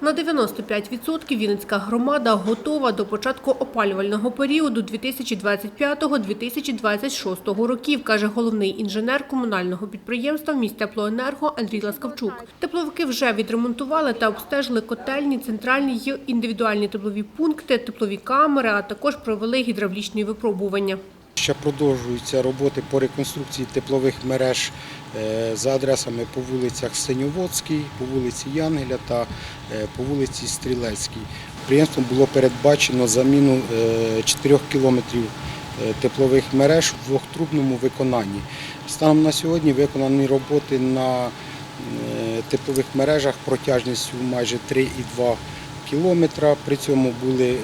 На 95% Вінницька громада готова до початку опалювального періоду 2025-2026 років, каже головний інженер комунального підприємства «Міськтеплоенерго» Андрій Ласкавчук. Тепловики вже відремонтували та обстежили котельні, центральні й індивідуальні теплові пункти, теплові камери, а також провели гідравлічні випробування. Ще продовжуються роботи по реконструкції теплових мереж е, за адресами по вулицях Синьоводській, по вулиці Янгеля та е, по вулиці Стрілецькій. Підприємством було передбачено заміну 4 кілометрів е, теплових мереж в двохтрубному виконанні. Станом на сьогодні виконані роботи на теплових мережах протяжністю майже 3,2 кілометра. При цьому були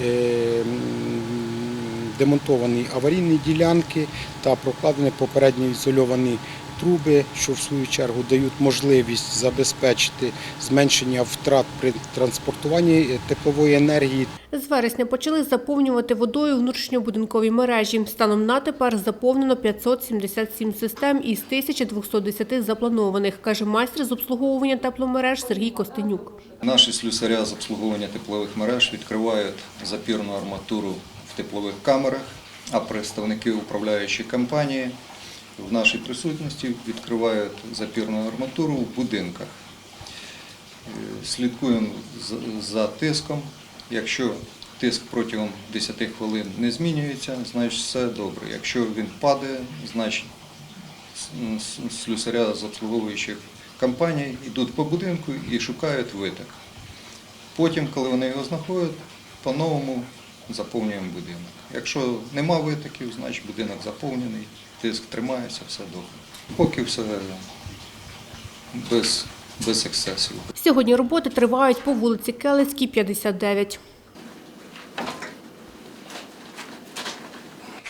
демонтовані аварійні ділянки та прокладені попередньо ізольовані труби, що в свою чергу дають можливість забезпечити зменшення втрат при транспортуванні теплової енергії З вересня почали заповнювати водою внутрішньобудинкові мережі. Станом на тепер заповнено 577 систем із 1210 запланованих, каже майстер з обслуговування тепломереж Сергій Костенюк. Наші слюсаря з обслуговування теплових мереж відкривають запірну арматуру теплових камерах, а представники управляючої компанії в нашій присутності відкривають запірну арматуру в будинках. Е, Слідкуємо за тиском. Якщо тиск протягом 10 хвилин не змінюється, значить все добре. Якщо він падає, значить слюсаря з обслуговуючих компаній йдуть по будинку і шукають виток. Потім, коли вони його знаходять, по-новому заповнюємо будинок. Якщо нема витоків, значить будинок заповнений, тиск тримається, все добре. Поки все без, без ексцесів. Сьогодні роботи тривають по вулиці Келицькій, 59.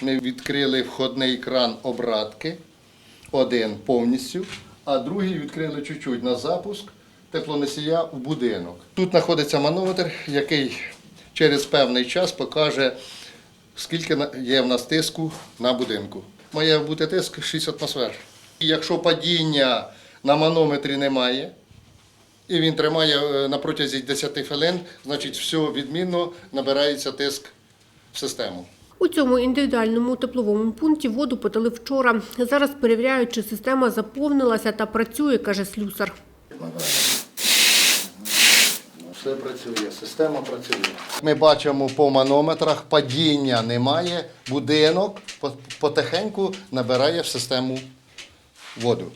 Ми відкрили входний кран обратки, один повністю, а другий відкрили чуть-чуть на запуск теплоносія в будинок. Тут знаходиться манометр, який через певний час покаже, скільки є в нас тиску на будинку. Має бути тиск 6 атмосфер. І якщо падіння на манометрі немає, і він тримає е, на протязі 10 хвилин, значить все відмінно набирається тиск в систему. У цьому індивідуальному тепловому пункті воду подали вчора. Зараз перевіряють, чи система заповнилася та працює, каже слюсар. Все працює, система працює. Ми бачимо по манометрах, падіння немає, будинок потихеньку набирає в систему воду.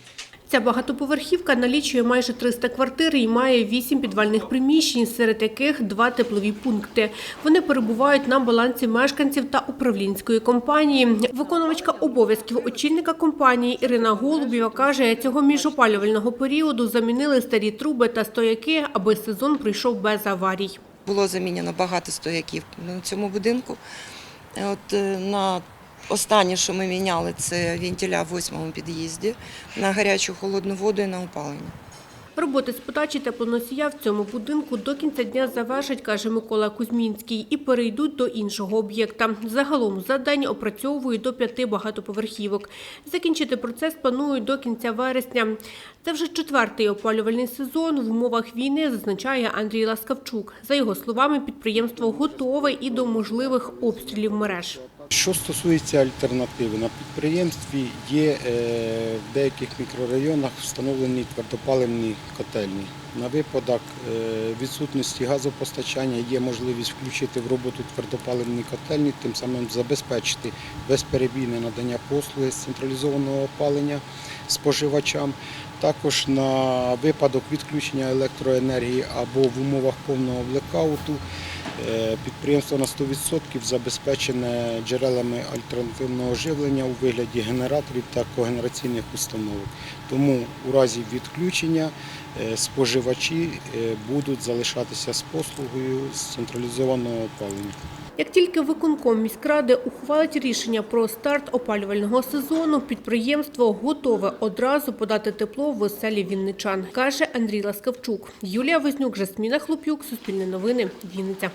Ця багатоповерхівка налічує майже 300 квартир і має 8 підвальних приміщень, серед яких два теплові пункти. Вони перебувають на балансі мешканців та управлінської компанії. Виконувачка обов'язків очільника компанії Ірина Голубєва каже, цього міжопалювального періоду замінили старі труби та стояки, аби сезон пройшов без аварій. Було замінено багато стояків на цьому будинку. От е, на останнє, що ми міняли, це вентиля в восьмому під'їзді на гарячу холодну воду і на опалення. Роботи з подачі теплоносія в цьому будинку до кінця дня завершать, каже Микола Кузьмінський, і перейдуть до іншого об'єкта. Загалом за день опрацьовують до п'яти багатоповерхівок. Закінчити процес планують до кінця вересня. Це вже четвертий опалювальний сезон в умовах війни, зазначає Андрій Ласкавчук. За його словами, підприємство готове і до можливих обстрілів мереж. Що стосується альтернативи, на підприємстві є е, в деяких мікрорайонах встановлені твердопаливні котельні. На випадок е, відсутності газопостачання є можливість включити в роботу твердопаливні котельні, тим самим забезпечити безперебійне надання послуги з централізованого опалення споживачам. Також на випадок відключення електроенергії або в умовах повного блекауту Е, Підприємство на 100% забезпечене джерелами альтернативного живлення у вигляді генераторів та когенераційних установок. Тому у разі відключення е, споживачі е, будуть залишатися з послугою з централізованого опалення. Як тільки виконком міськради ухвалить рішення про старт опалювального сезону, підприємство готове одразу подати тепло в оселі вінничан, каже Андрій Ласкавчук. Юлія Вознюк, Жасміна Хлоп'юк, Суспільне новини, Вінниця.